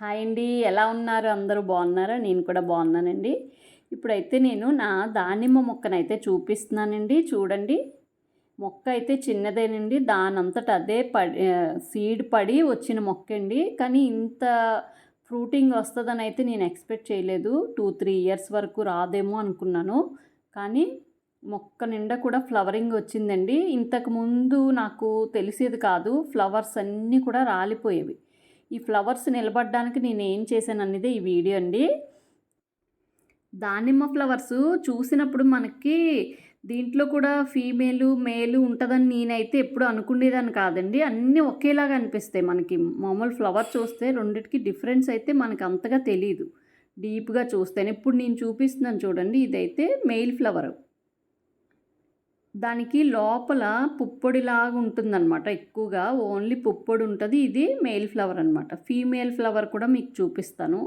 Hi అండి ఎలా ఉన్నారు? అందరూ బాగున్నారా? నేను కూడా బాగున్నానండి. ఇప్పుడైతే నేను నా దానిమ్మ మొక్కనైతే చూపిస్తున్నానండి. చూడండి. మొక్క అయితే చిన్నదేనండి. దానంతట అదే పడి సీడ్ పడి వచ్చిన మొక్క అండి కానీ ఇంత ఫ్రూటింగ్ వస్తుందని అయితే నేను ఎక్స్పెక్ట్ చేయలేదు. టూ త్రీ ఇయర్స్ వరకు రాదేమో అనుకున్నాను. కానీ మొక్క నిండా కూడా ఫ్లవరింగ్ వచ్చిందండి. ఇంతకు ముందు నాకు తెలిసేది కాదు. ఫ్లవర్స్ అన్నీ కూడా రాలిపోయేవి. ఈ ఫ్లవర్స్ నిలబడడానికి నేను ఏం చేశాను అనేది ఈ వీడియో అండి. దానిమ్మ ఫ్లవర్స్ చూసినప్పుడు మనకి దీంట్లో కూడా ఫీమేలు మేలు ఉంటుందని నేనైతే ఎప్పుడు అనుకునేదాన్ని కాదండి. అన్నీ ఒకేలాగా అనిపిస్తాయి మనకి. మామూలు ఫ్లవర్ చూస్తే రెండిటికి డిఫరెన్స్ అయితే మనకు అంతగా తెలియదు డీప్గా చూస్తాను. ఇప్పుడు నేను చూపిస్తున్నాను చూడండి. ఇదైతే మెయిల్ ఫ్లవర్. దానికి లోపల పుప్పొడిలాగా ఉంటుందన్నమాట. ఎక్కువగా ఓన్లీ పుప్పొడి ఉంటుంది. ఇది మేల్ ఫ్లవర్ అనమాట ఫీమేల్ ఫ్లవర్ కూడా మీకు చూపిస్తాను.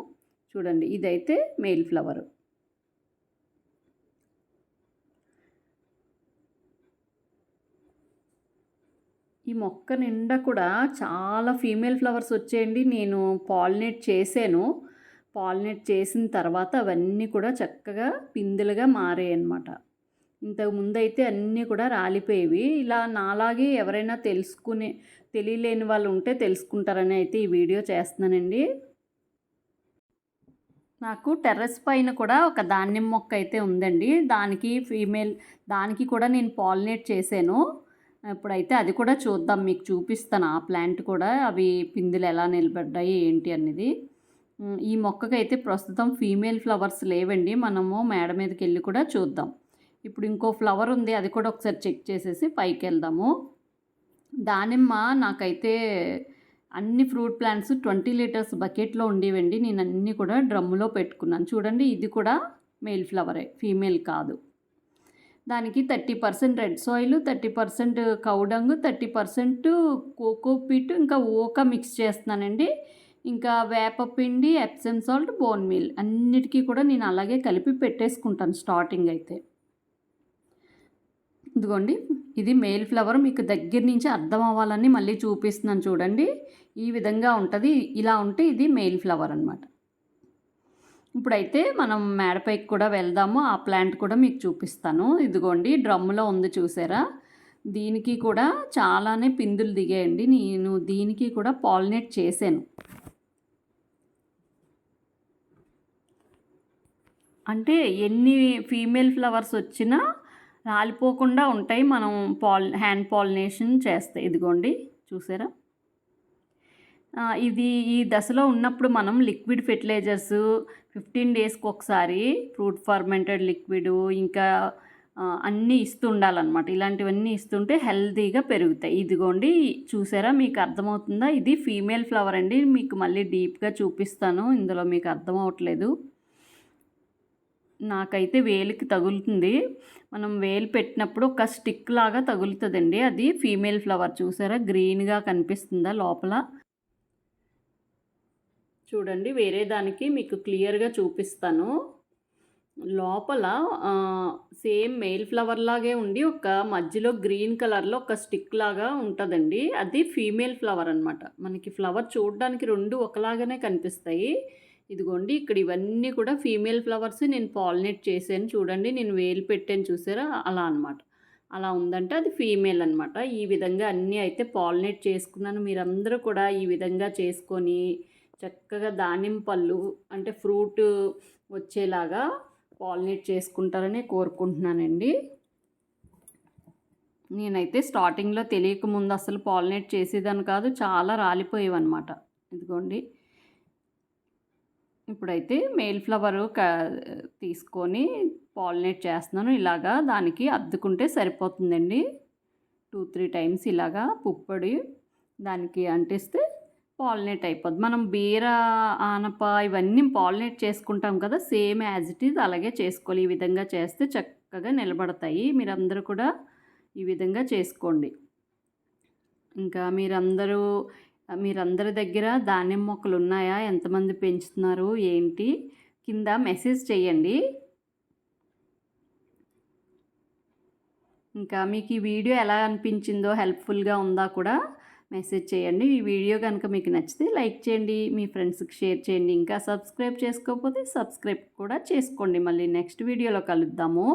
చూడండి ఇదైతే మేల్ ఫ్లవర్. ఈ మొక్క నిండా కూడా చాలా ఫీమేల్ ఫ్లవర్స్ వచ్చేయండి. నేను పాలినేట్ చేశాను. పాలినేట్ చేసిన తర్వాత అవన్నీ కూడా చక్కగా పిందులుగా మారాయి అన్నమాట ఇంతకు ముందు అయితే అన్నీ కూడా రాలిపోయేవి. ఇలా నాలాగే ఎవరైనా తెలుసుకునే తెలియలేని వాళ్ళు ఉంటే తెలుసుకుంటారని అయితే ఈ వీడియో చేస్తున్నానండి. నాకు టెర్రస్ పైన కూడా ఒక ధాన్యం మొక్క అయితే ఉందండి. దానికి ఫీమేల్ దానికి కూడా నేను పాలినేట్ చేశాను. ఇప్పుడైతే అది కూడా చూద్దాం మీకు చూపిస్తాను ఆ ప్లాంట్ కూడా అవి పిందులు ఎలా నిలబడ్డాయి ఏంటి అనేది ఈ మొక్కకైతే ప్రస్తుతం ఫీమేల్ ఫ్లవర్స్ లేవండి. మనము మేడ మీదకి వెళ్ళి కూడా చూద్దాం. ఇప్పుడు ఇంకో ఫ్లవర్ ఉంది అది కూడా ఒకసారి చెక్ చేసేసి పైకి వెళ్దాము దానిమ్మ నాకైతే అన్ని ఫ్రూట్ ప్లాంట్స్ ట్వంటీ లీటర్స్ బకెట్లో ఉండేవండి నేను అన్నీ కూడా డ్రమ్ములో పెట్టుకున్నాను. చూడండి ఇది కూడా మేల్ ఫ్లవరే ఫీమేల్ కాదు. దానికి thirty percent red soil thirty percent cow dung thirty percent cocopeat ఇంకా ఓక మిక్స్ చేస్తున్నానండి. ఇంకా వేపపిండి ఎప్సెన్ సాల్ట్ బోన్ మీల్ అన్నిటికీ కూడా నేను అలాగే కలిపి పెట్టేసుకుంటాను స్టార్టింగ్ అయితే. ఇదిగోండి ఇది మేల్ ఫ్లవర్ మీకు దగ్గర నుంచి అర్థం అవ్వాలని మళ్ళీ చూపిస్తున్నాను చూడండి. ఈ విధంగా ఉంటుంది ఇలా ఉంటే ఇది మేల్ ఫ్లవర్ అనమాట ఇప్పుడైతే మనం మేడపైకి కూడా వెళ్దాము ఆ ప్లాంట్ కూడా మీకు చూపిస్తాను. ఇదిగోండి డ్రమ్ములో ఉంది చూసారా? దీనికి కూడా చాలానే పిందులు దిగాయండి. నేను దీనికి కూడా పాలినేట్ చేశాను. అంటే ఎన్ని ఫీమేల్ ఫ్లవర్స్ వచ్చినా రాలిపోకుండా ఉంటాయి మనం పాల్ హ్యాండ్ పాలినేషన్ చేస్తాయి ఇదిగోండి చూసారా? ఇది ఈ దశలో ఉన్నప్పుడు మనం లిక్విడ్ ఫెర్టిలైజర్స్ ఫిఫ్టీన్ డేస్కి ఒకసారి ఫ్రూట్ ఫర్మెంటెడ్ లిక్విడ్ ఇంకా అన్నీ ఇస్తుండాలన్నమాట ఇలాంటివన్నీ ఇస్తుంటే హెల్తీగా పెరుగుతాయి. ఇదిగోండి చూసారా? మీకు అర్థమవుతుందా? ఇది ఫీమేల్ ఫ్లవర్ అండి. మీకు మళ్ళీ డీప్గా చూపిస్తాను. ఇందులో మీకు అర్థం అవ్వట్లేదు నాకైతే వేలికి తగులుతుంది. మనం వేలు పెట్టినప్పుడు ఒక స్టిక్ లాగా తగులుతుందండి. అది ఫీమేల్ ఫ్లవర్ చూసారా? గ్రీన్గా కనిపిస్తుందా లోపల? చూడండి వేరే దానికి మీకు క్లియర్గా చూపిస్తాను. లోపల సేమ్ మెయిల్ ఫ్లవర్ లాగే ఉండి ఒక మధ్యలో గ్రీన్ కలర్లో ఒక స్టిక్ లాగా ఉంటుందండి. అది ఫీమేల్ ఫ్లవర్ అనమాట మనకి ఫ్లవర్ చూడడానికి రెండు ఒకలాగానే కనిపిస్తాయి. ఇదిగోండి ఇక్కడ ఇవన్నీ కూడా ఫీమేల్ ఫ్లవర్స్ నేను పాలినేట్ చేశాను. చూడండి నేను వేలు పెట్టాను చూసారా? అలా అనమాట అలా ఉందంటే అది ఫీమేల్ అనమాట ఈ విధంగా అన్నీ అయితే పాలినేట్ చేసుకున్నాను. మీరందరూ కూడా ఈ విధంగా చేసుకొని చక్కగా దానిమ్మ పళ్ళు అంటే ఫ్రూట్ వచ్చేలాగా పాలినేట్ చేసుకుంటారని కోరుకుంటున్నానండి. నేనైతే స్టార్టింగ్లో తెలియక ముందు అసలు పాలినేట్ చేసేదాన్ని కాదు చాలా రాలిపోయేవన్నమాట. ఇదిగోండి ఇప్పుడైతే మెయిల్ ఫ్లవర్ క తీసుకొని పాలినేట్ చేస్తున్నాను. ఇలాగా దానికి అద్దుకుంటే సరిపోతుందండి. టూ త్రీ టైమ్స్ ఇలాగా పుప్పొడి దానికి అంటిస్తే పాలినేట్ అయిపోద్ది. మనం బీర ఆనప ఇవన్నీ పాలినేట్ చేసుకుంటాం కదా సేమ్ యాజ్ ఇట్ ఈజ్ అలాగే చేసుకోవాలి. ఈ విధంగా చేస్తే చక్కగా నిలబడతాయి. మీరందరూ కూడా ఈ విధంగా చేసుకోండి. ఇంకా మీరందరూ మీరందరి దగ్గర ధాన్యం మొక్కలు ఉన్నాయా? ఎంతమంది పెంచుతున్నారు? ఏంటి? కింద మెసేజ్ చేయండి ఇంకా మీకు ఈ వీడియో ఎలా అనిపించిందో హెల్ప్ఫుల్గా ఉందా కూడా మెసేజ్ చేయండి ఈ వీడియో కనుక మీకు నచ్చితే లైక్ చేయండి మీ ఫ్రెండ్స్కి షేర్ చేయండి. ఇంకా సబ్స్క్రైబ్ చేసుకోకపోతే సబ్స్క్రైబ్ కూడా చేసుకోండి. మళ్ళీ నెక్స్ట్ వీడియోలో కలుద్దాము.